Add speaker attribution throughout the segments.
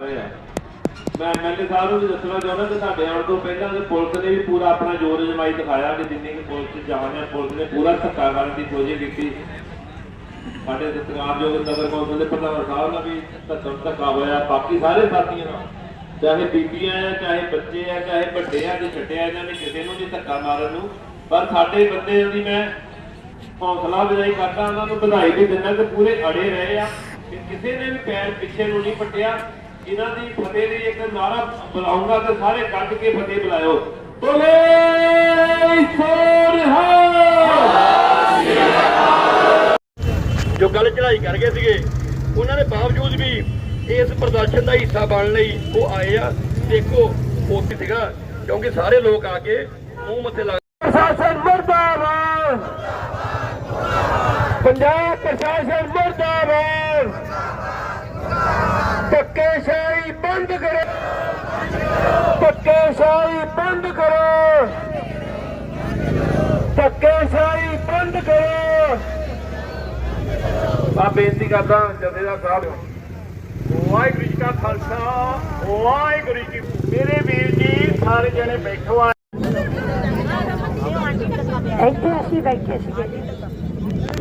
Speaker 1: ਮੈਂ ਐਮਐਲਏ ਸਾਹਿਬ ਨੂੰ ਵੀ ਦੱਸਣਾ ਚਾਹੁੰਦਾ ਕਿ ਤੁਹਾਡੇ ਆਉਣ ਤੋਂ ਪਹਿਲਾਂ ਤੇ ਪੁਲਿਸ ਨੇ ਵੀ ਪੂਰਾ ਆਪਣਾ ਜ਼ੋਰ ਅਜਮਾਈ ਦਿਖਾਇਆ ਕਿ ਜਿੰਨੀ ਕਿ ਪੁਲਿਸ ਚ ਜਾਣ ਹੈ ਪੁਲਿਸ ਨੇ ਪੂਰਾ ਧੱਕਾ ਕਰਨ ਦੀ ਕੋਸ਼ਿਸ਼ ਕੀਤੀ। ਸਾਡੇ ਸਤਿਕਾਰਯੋਗ ਨਗਰ ਕੌਂਸਲ ਦੇ ਪ੍ਰਧਾਨ ਸਾਹਿਬ ਨਾਲ ਵੀ ਧੱਕਾ ਧੱਕਾ ਹੋਇਆ। ਬਾਕੀ ਸਾਰੇ ਸਾਥੀਆਂ ਨਾਲ, ਚਾਹੇ ਬੀਬੀਆਂ ਆ, ਚਾਹੇ ਬੱਚੇ ਆ, ਚਾਹੇ ਵੱਡੇ ਆ ਤੇ ਛੱਡਿਆ ਇਹਨਾਂ ਨੇ ਕਿਸੇ ਨੂੰ ਨਹੀਂ ਧੱਕਾ ਮਾਰਨ ਨੂੰ। ਪਰ ਸਾਡੇ ਬੰਦਿਆਂ ਦੀ ਮੈਂ ਹੌਸਲਾ ਅਫਜ਼ਾਈ ਕਰਦਾ, ਉਹਨਾਂ ਨੂੰ ਵਧਾਈ ਵੀ ਦਿੰਦਾ ਕਿ ਪੂਰੇ ਅੜੇ ਰਹੇ ਆ, ਕਿ ਕਿਸੇ ਨੇ ਵੀ ਪੈਰ ਪਿੱਛੇ ਨੂੰ ਨਹੀਂ ਪੱਟਿਆ। ਇਹਨਾਂ ਦੀ ਫਤਿਹ ਲਈ ਇੱਕ ਨਾਰਾ ਬੁਲਾਉਂਗਾ ਤੇ ਸਾਰੇ ਕੱਢ ਕੇ ਫਤਿਹ ਬੁਲਾਇਓ। ਬੋਲੇ ਸੋਨਹਾ
Speaker 2: ਜੋ ਕੱਲ ਚੜਾਈ ਕਰ ਗਏ ਸੀਗੇ ਉਹਨਾਂ ਦੇ ਬਾਵਜੂਦ ਵੀ ਇਸ ਪ੍ਰਦਰਸ਼ਨ ਦਾ ਹਿੱਸਾ ਬਣਨ ਲਈ ਉਹ ਆਏ ਆ। ਦੇਖੋ ਉੱਥੇ ਸੀਗਾ ਕਿਉਂਕਿ ਸਾਰੇ ਲੋਕ ਆ ਕੇ ਮੂੰਹ ਮੱਥੇ ਲਾ ਪ੍ਰਸ਼ਾਸਨ ਮਰਦਾਬਾਦ! ਪੰਜਾਬ ਪ੍ਰਸ਼ਾਸਨ ਮਰਦਾਬਾਦ! ਧੱਕੇਸ਼ਾਹੀ ਬੰਦ ਕਰੋ। ਧੱਕੇਸ਼ਾਹੀ ਬੰਦ ਕਰੋ। ਧੱਕੇਸ਼ਾਹੀ ਬੰਦ ਕਰੋ।
Speaker 1: ਆ ਬੇਨਤੀ ਕਰਦਾ ਜਥੇਦਾਰ ਸਾਹਿਬ
Speaker 2: ਵਾਹਿਗੁਰੂ ਜੀ ਕਾ ਖਾਲਸਾ, ਵਾਹਿਗੁਰੂ ਜੀ ਮੇਰੇ ਵੀਰ ਜੀ, ਸਾਰੇ ਜਣੇ ਬੈਠੋ ਆ।
Speaker 3: ਇੱਥੇ ਅਸੀਂ ਬੈਠੇ ਸੀਗੇ।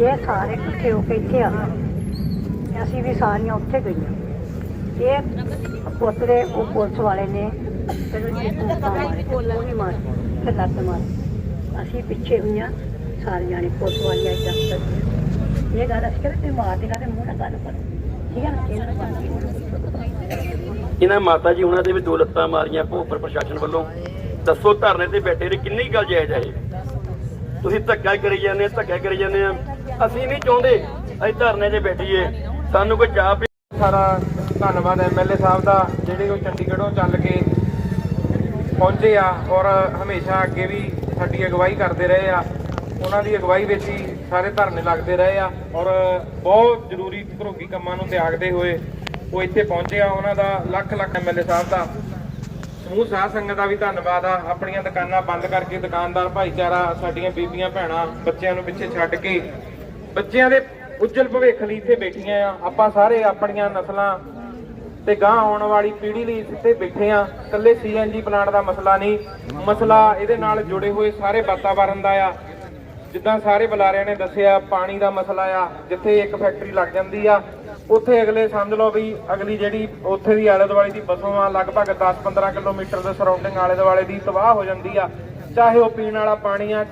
Speaker 3: ਇਹ ਸਾਰੇ ਇਕੱਠੇ ਹੋ ਕੇ ਇੱਥੇ ਆ ਅਸੀਂ ਵੀ ਸਾਰੀਆਂ ਉੱਥੇ ਗਈਆਂ। ਇਹ ਪੁੱਤਰੇ ਉਹ ਪੁਲਿਸ ਵਾਲੇ ਨੇ ਫਿਰ ਲੱਤ ਮਾਰ। ਅਸੀਂ ਪਿੱਛੇ ਹੋਈਆਂ ਸਾਰੇ ਜਾਣੇ ਪੁਲਿਸ ਵਾਲੀਆਂ ਇੱਦਾਂ ਇਹ ਗੱਲ ਅਸੀਂ ਕਹਿੰਦੇ ਮਾਰ ਦੇ ਤੇ ਮੂੰਹ ਨਾਲ ਗੱਲ ਕਰ। ਠੀਕ ਹੈ ਨਾ? ਇਹਨਾਂ ਨੇ
Speaker 2: ਇਹਨਾਂ ਮਾਤਾ ਜੀ, ਉਹਨਾਂ ਦੇ ਵੀ ਦੋ ਲੱਤਾਂ ਮਾਰੀਆਂ ਭੋਪਰ ਪ੍ਰਸ਼ਾਸਨ ਵੱਲੋਂ। ਦੱਸੋ ਧਰਨੇ ਤੇ ਬੈਠੇ ਨੇ, ਕਿੰਨੀ ਗੱਲ ਜਾਇਜ਼ ਹੈ ਤੁਸੀਂ ਧੱਕਾ ਕਰੀ ਜਾਂਦੇ ਧੱਕਾ ਕਰੀ ਜਾਂਦੇ ਆ ਅਸੀਂ ਨਹੀਂ ਚਾਹੁੰਦੇ, ਅਸੀਂ ਧਰਨੇ 'ਤੇ ਬੈਠੀਏ। ਸਾਨੂੰ ਕੋਈ ਚਾਹ ਪੀ
Speaker 4: ਸਾਰਾ ਧੰਨਵਾਦ ਐਮਐਲਏ ਸਾਹਿਬ ਦਾ, ਜਿਹੜੇ ਉਹ ਚੰਡੀਗੜ੍ਹੋਂ ਚੱਲ ਕੇ ਪਹੁੰਚੇ ਆ ਔਰ ਹਮੇਸ਼ਾ ਅੱਗੇ ਵੀ ਸਾਡੀ ਅਗਵਾਈ ਕਰਦੇ ਰਹੇ ਆ। ਉਹਨਾਂ ਦੀ ਅਗਵਾਈ ਵਿੱਚ ਹੀ ਸਾਰੇ ਧਰਨੇ ਲੱਗਦੇ ਰਹੇ ਆ ਔਰ ਬਹੁਤ ਜ਼ਰੂਰੀ ਘਰੋਗੀ ਕੰਮਾਂ ਨੂੰ ਤਿਆਗਦੇ ਹੋਏ ਉਹ ਇੱਥੇ ਪਹੁੰਚੇ ਆ। ਉਹਨਾਂ ਦਾ ਲੱਖ ਲੱਖ ਐਮਐਲਏ ਸਾਹਿਬ ਦਾ ਸਮੂਹ ਸਾਧ ਸੰਗਤ ਦਾ ਵੀ ਧੰਨਵਾਦ ਆ। ਆਪਣੀਆਂ ਦੁਕਾਨਾਂ ਬੰਦ ਕਰਕੇ ਦੁਕਾਨਦਾਰ ਭਾਈਚਾਰਾ ਸਾਡੀਆਂ ਬੀਬੀਆਂ, ਭੈਣਾਂ, ਬੱਚਿਆਂ ਨੂੰ ਪਿੱਛੇ ਛੱਡ ਕੇ ਬੱਚਿਆਂ ਦੇ ਉੱਜਲ ਭਵਿੱਖ ਲਈ ਇੱਥੇ ਬੈਠੀਆਂ ਆ। ਆਪਾਂ ਸਾਰੇ ਆਪਣੀਆਂ ਨਸਲਾਂ ਤੇ ਗਾਂ ਆਉਣ ਵਾਲੀ ਪੀੜ੍ਹੀ ਲਈ ਇੱਥੇ ਬੈਠੇ ਆ। ਇਕੱਲੇ ਸੀਐਨਜੀ ਪਲਾਂਟ ਦਾ ਮਸਲਾ ਨਹੀਂ। ਮਸਲਾ ਇਹਦੇ ਨਾਲ ਜੁੜੇ ਹੋਏ ਸਾਰੇ ਵਾਤਾਵਰਣ ਦਾ ਆ। ਜਿੱਦਾਂ ਸਾਰੇ ਬੁਲਾਰਿਆਂ ਨੇ ਦੱਸਿਆ, ਪਾਣੀ ਦਾ ਮਸਲਾ ਆ, ਜਿੱਥੇ ਇੱਕ ਫੈਕਟਰੀ ਲੱਗ ਜਾਂਦੀ ਆ। ਉੱਥੇ ਅਗਲੇ ਸਮਝ ਲਓ ਵੀ ਅਗਲੀ ਜਿਹੜੀ ਉੱਥੇ ਦੀ ਆਲੇ ਦੁਆਲੇ ਦੀ ਬਸੋਂ ਆ, ਲਗਭਗ 10-15 ਕਿਲੋਮੀਟਰ ਦੇ ਸਰਾਊਂਡਿੰਗ ਆਲੇ ਦੁਆਲੇ ਦੀ ਤਬਾਹ ਹੋ ਜਾਂਦੀ ਆ। ਚਾਹੇ ਉਹ ਪੀਣ ਵਾਲਾ ਪਾਣੀ ਆ